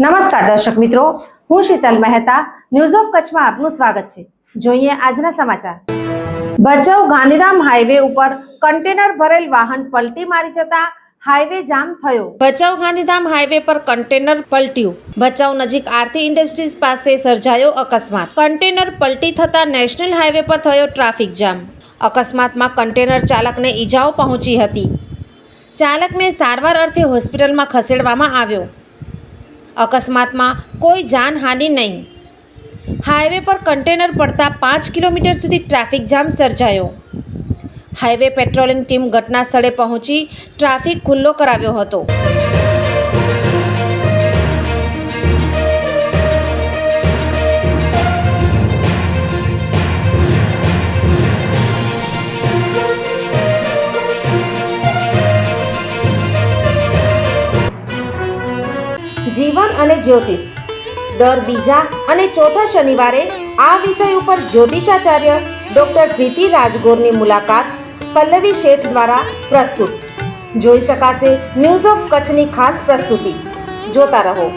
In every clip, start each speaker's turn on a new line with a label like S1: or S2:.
S1: નમસ્કાર દર્શક મિત્રો, હું શીતલ મહેતા ન્યૂઝ ઓફ કચ્છમાં આપનું સ્વાગત છે. જોઈએ આજના સમાચાર. ભચાઉ ગાંધીધામ હાઈવે ઉપર કન્ટેનર ભરેલ વાહન પલટી મારી જતા હાઈવે જામ થયો. ભચાઉ ગાંધીધામ હાઈવે પર કન્ટેનર પલટ્યું. ભચાઉ નજીક આરતી ઇન્ડસ્ટ્રીઝ પાસે સર્જાયો અકસ્માત. કન્ટેનર પલટી થતા નેશનલ હાઈવે પર થયો ટ્રાફિક જામ. અકસ્માતમાં કન્ટેનર ચાલકને ઈજાઓ પહોંચી હતી. ચાલકને સારવાર અર્થે હોસ્પિટલમાં ખસેડવામાં આવ્યો. અકસ્માતમાં કોઈ જાનહાનિ નહીં. હાઈવે પર કન્ટેનર પડતા પાંચ કિલોમીટર સુધી ટ્રાફિક જામ સર્જાયો. હાઈવે પેટ્રોલિંગ ટીમ ઘટના સ્થળે પહોંચી ટ્રાફિક ખુલ્લો કરાવ્યો હતો. જીવન અને જ્યોતિષ. દર બીજા અને ચોથા શનિવારે આ વિષય ઉપર જ્યોતિષાચાર્ય ડોક્ટર પ્રીતિ રાજગોરની મુલાકાત પલ્લવી શેઠ દ્વારા પ્રસ્તુત. જોઈ શકાશે ન્યૂઝ ઓફ કચ્છની ખાસ પ્રસ્તુતિ. જોતા રહો.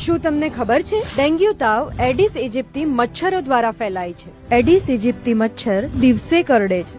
S2: શું તમને ખબર છે? ડેન્ગ્યુ તાવ એડિસ ઇજિપ્તી મચ્છરો દ્વારા ફેલાય છે. એડિસ ઇજિપ્તી મચ્છર દિવસે કરડે છે.